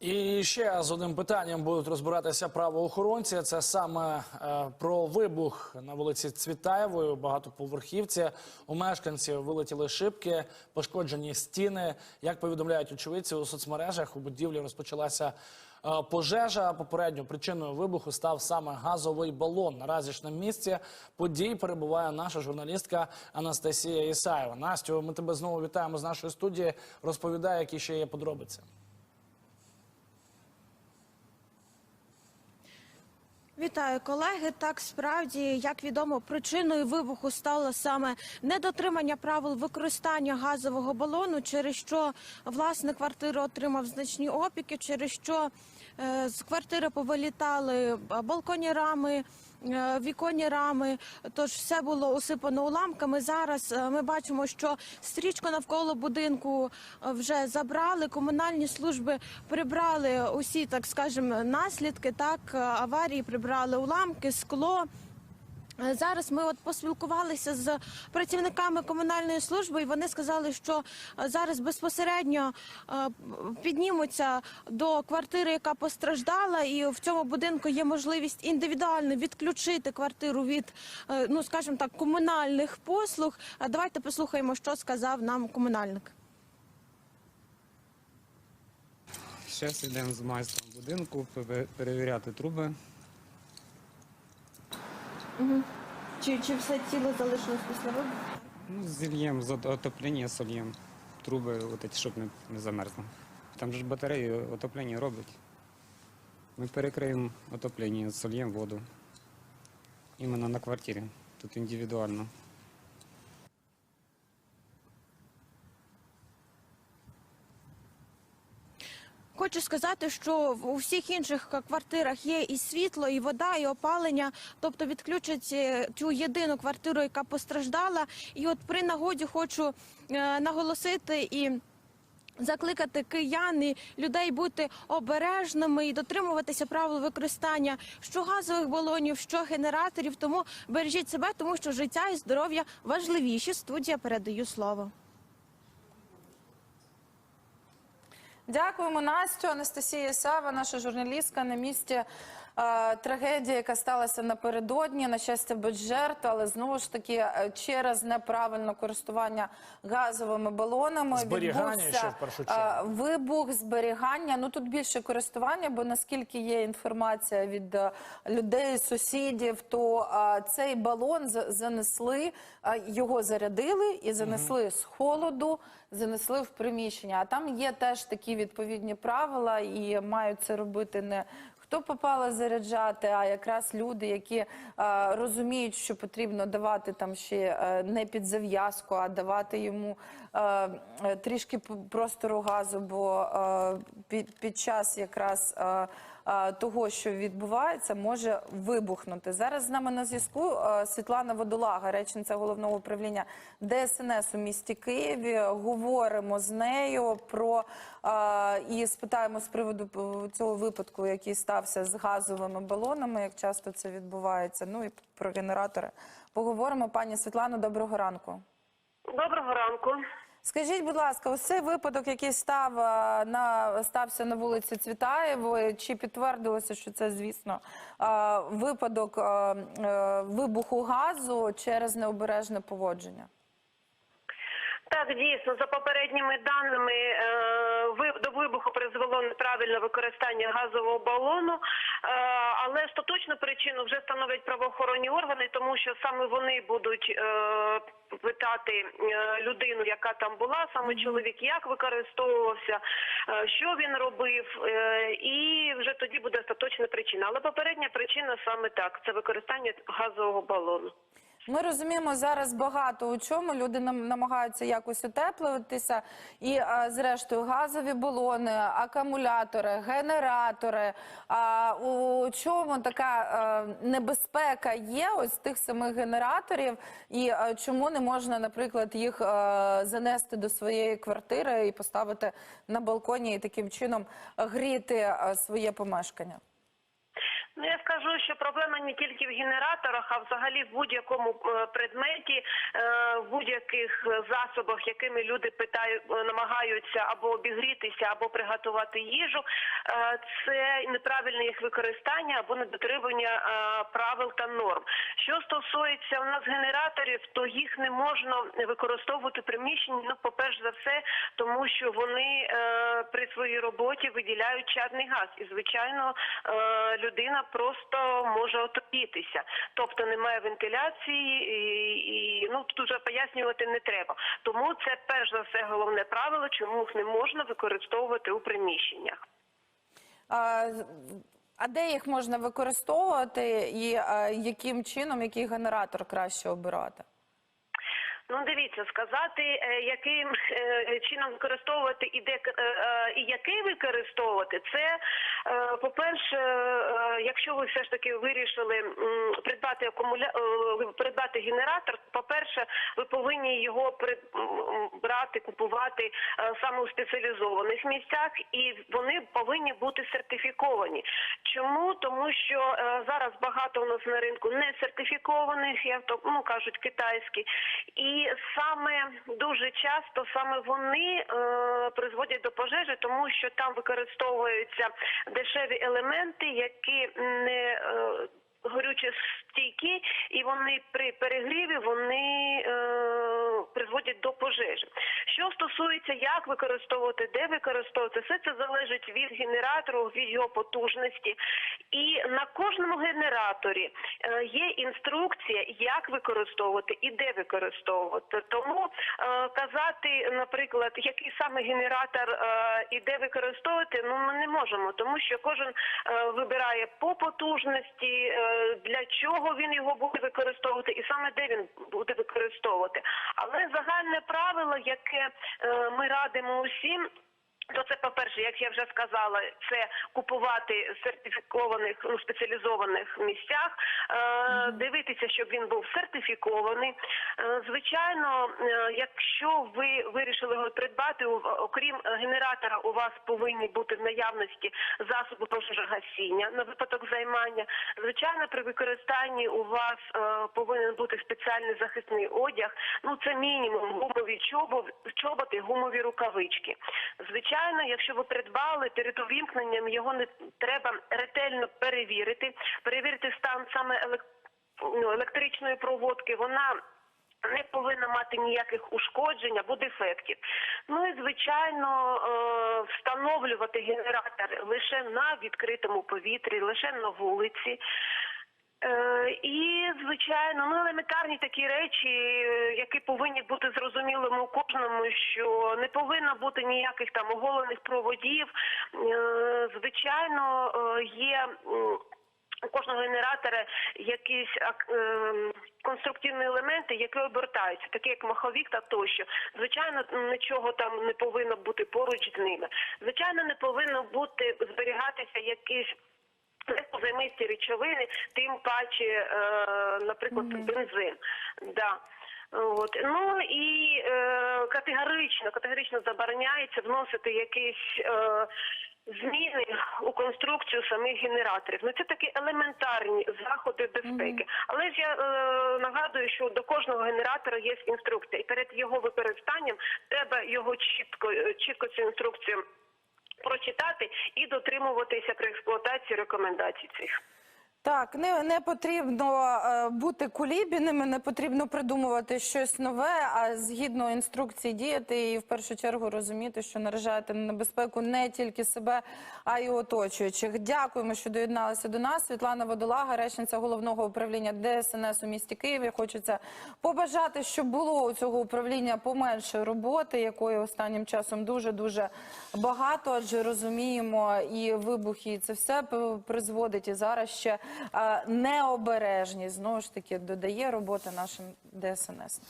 І ще з одним питанням будуть розбиратися правоохоронці. Це саме е, про вибух на вулиці Цвітаєвої багатоповерхівці. У мешканців вилетіли шибки, пошкоджені стіни. Як повідомляють очевидці у соцмережах, у будівлі розпочалася е, пожежа. Попередньо причиною вибуху став саме газовий балон. Наразі ж на місці подій перебуває наша журналістка Анастасія Ісаєва. Настю, ми тебе знову вітаємо з нашої студії. Розповідай, які ще є подробиці. Вітаю колеги. Так справді, як відомо, причиною вибуху стало саме недотримання правил використання газового балону, через що власник квартири отримав значні опіки, через що е, з квартири повилітали балконі рами. Е, Віконні рами, тож все було усипано уламками. Зараз е, ми бачимо, що стрічку навколо будинку е, вже забрали. Комунальні служби прибрали усі, так скажемо, наслідки так аварії, прибрали уламки, скло. Зараз ми от поспілкувалися з працівниками комунальної служби, і вони сказали, що е, зараз безпосередньо е, піднімуться до квартири, яка постраждала, і в цьому будинку є можливість індивідуально відключити квартиру від, е, ну скажімо так, комунальних послуг. Давайте послухаємо, що сказав нам комунальник. Зараз йдемо з майстром будинку перевіряти труби. Чи, чи все тіло залишилось після води? Ну, зільєм, отоплення, сольєм. труби, от щоб не, не замерзло. Там же ж батареї отоплення роблять. Ми перекриємо отоплення, сольємо воду. Іменно на квартирі. Тут індивідуально. Хочу сказати, що у всіх інших квартирах є і світло, і вода, і опалення. Тобто відключать е, цю єдину квартиру, яка постраждала. І от при нагоді хочу е, наголосити і. Закликати киян і людей бути обережними і дотримуватися правил використання що газових балонів, що генераторів. Тому бережіть себе, тому що життя і здоров'я важливіші. Студія передаю слово. Дякуємо Настю. Анастасія Сава, наша журналістка на місці. Е, Трагедія, яка сталася напередодні, на щастя, без жертв, але знову ж таки е, через неправильне користування газовими балонами відбувся, е, вибух, зберігання. Ну тут більше користування, бо наскільки є інформація від людей, сусідів, то цей балон за- занесли, його зарядили і занесли з холоду, занесли в приміщення. А там є теж такі відповідні правила, і мають це робити не. Хто попало заряджати, а якраз люди, які е, розуміють, що потрібно давати там ще е, не під зав'язку, а давати йому е, трішки простору газу, бо під, час якраз того, що відбувається, може вибухнути. Зараз з нами на зв'язку Світлана Водолага, речниця головного управління ДСНС у місті Києві. Говоримо з нею про і спитаємо з приводу цього випадку, який стався з газовими балонами, як часто це відбувається. Ну і про генератори. Поговоримо, пані Світлано, доброго ранку. Доброго ранку. Скажіть, будь ласка, ось цей випадок, який став е, на стався на вулиці Цвітаєвої, чи підтвердилося, що це, звісно, е, випадок е, вибуху газу через необережне поводження? Так, дійсно, за попередніми даними вибуху призвело неправильне використання газового балону, е, але остаточну причину вже становлять правоохоронні органи, тому що саме вони будуть е, питати е, людину, яка там була, саме чоловік, як використовувався, що він робив, і вже тоді буде остаточна причина. Але попередня причина саме так: це використання газового балону. Ми розуміємо зараз багато у чому люди нам намагаються якось утеплюватися, і зрештою газові балони, акумулятори, генератори. А у чому така е, небезпека є ось тих самих генераторів, і е, чому не можна, наприклад, їх е, занести до своєї квартири і поставити на балконі і таким чином гріти своє помешкання? Ну я скажу, що проблема не тільки в генераторах, а взагалі в будь-якому е, предметі, е, в будь-яких засобах, якими люди питають, е, намагаються або обігрітися, або приготувати їжу. Це неправильне їх використання або недотримання правил та норм. Що стосується у нас генераторів, то їх не можна використовувати приміщенні. Ну, по-перше за все, тому що вони при своїй роботі виділяють чадний газ, і звичайно людина просто може отопітися. Тобто немає вентиляції, і, і ну тут вже пояснювати не треба. Тому це перш за все головне правило, чому їх не можна використовувати у приміщеннях. А, а де їх можна використовувати і а, яким чином, який генератор краще обирати? Ну, дивіться, сказати, е, яким е, чином використовувати і де е, і який використовувати, це е, по-перше, е, якщо ви все ж таки вирішили придбати акумуля... придбати генератор, по-перше, ви повинні його брати, купувати е, саме у спеціалізованих місцях, і вони повинні бути сертифіковані. Чому? Тому що е, зараз багато у нас на ринку не сертифікованих, як то ну кажуть, китайські, і саме дуже часто саме вони е, призводять до пожежі, тому що там використовуються дешеві елементи, які не е, горючі стійкі, і вони при перегріві вони е, призводять до пожежі. Що стосується як використовувати, де використовувати, все це залежить від генератору, від його потужності. І на кожному генераторі е, є інструкція, як використовувати і де використовувати. Тому е, казати, наприклад, який саме генератор е, і де використовувати, ну ми не можемо, тому що кожен вибирає по потужності, для чого він його буде використовувати, і саме де він буде використовувати. Але загальне правило, яке е, ми радимо усім. То це, по-перше, як я вже сказала, це купувати в сертифікованих ну, спеціалізованих місцях, е, дивитися, щоб він був сертифікований. Е, звичайно, е, якщо ви вирішили його придбати, у- окрім генератора, у вас повинні бути в наявності засоби пожежогасіння на випадок займання. Звичайно, при використанні у вас е, повинен бути спеціальний захисний одяг. Ну це мінімум гумові чобо- чоботи, гумові рукавички. Звичайно, якщо ви придбали перед увімкненням, його не треба ретельно перевірити, перевірити стан саме елек... ну, електричної проводки. Вона не повинна мати ніяких ушкоджень або дефектів. Ну і звичайно е, встановлювати генератор лише на відкритому повітрі, лише на вулиці. Е, І, звичайно, ну елементарні такі речі, які повинні бути зрозумілими у кожному, що не повинно бути ніяких там оголених проводів. Е, Звичайно, е, є. у кожного генератора якісь конструктивні елементи, які обертаються, такі як маховік та тощо. Звичайно, нічого там не повинно бути поруч з ними. Звичайно, не повинно бути зберігатися якісь легкозаймисті речовини, тим паче, е, наприклад, бензин. Да. От. Ну і е, категорично, категорично забороняється вносити якісь е, зміни у конструкцію самих генераторів. Ну це такі елементарні заходи безпеки. Але ж я е, нагадую, що до кожного генератора є інструкція, і перед його використанням треба його чітко, чітко цю інструкцію прочитати і дотримуватися при експлуатації рекомендацій цих. Так, не, не потрібно е, бути кулібіними, не потрібно придумувати щось нове, а згідно інструкції діяти і в першу чергу розуміти, що наражаєте на небезпеку не тільки себе, а й оточуючих. Дякуємо, що доєдналися до нас. Світлана Водолага, речниця головного управління ДСНС у місті Києві. Хочеться побажати, щоб було у цього управління поменше роботи, якої останнім часом дуже дуже багато. Адже розуміємо, і вибухи, і це все призводить і зараз ще необережність знову ж таки додає роботи нашим ДСНС.